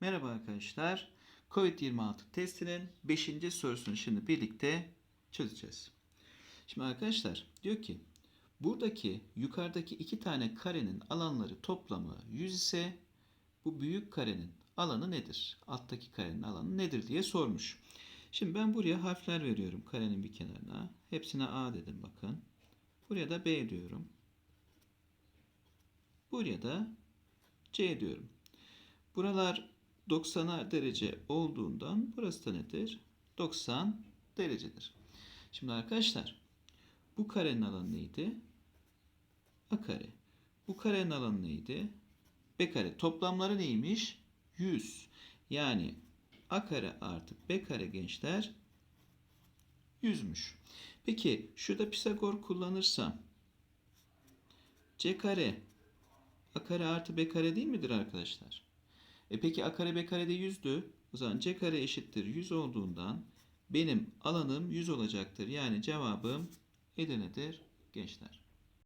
Merhaba arkadaşlar. Covid-26 testinin 5. sorusunu şimdi birlikte çözeceğiz. Şimdi arkadaşlar diyor ki buradaki yukarıdaki iki tane karenin alanları toplamı 100 ise bu büyük karenin alanı nedir? Alttaki karenin alanı nedir diye sormuş. Şimdi ben buraya harfler veriyorum karenin bir kenarına. Hepsine A dedim bakın. Buraya da B diyorum. Buraya da C diyorum. Buralar 90 derece olduğundan burası da nedir? 90 derecedir. Şimdi arkadaşlar bu karenin alanı neydi? A kare. Bu karenin alanı neydi? B kare. Toplamları neymiş? 100. Yani A kare artı B kare gençler 100'müş. Peki şurada Pisagor kullanırsam C kare A kare artı B kare değil midir arkadaşlar? E peki A kare B kare de 100'dü. O zaman C kare eşittir 100 olduğundan benim alanım 100 olacaktır. Yani cevabım Edirne'dir gençler.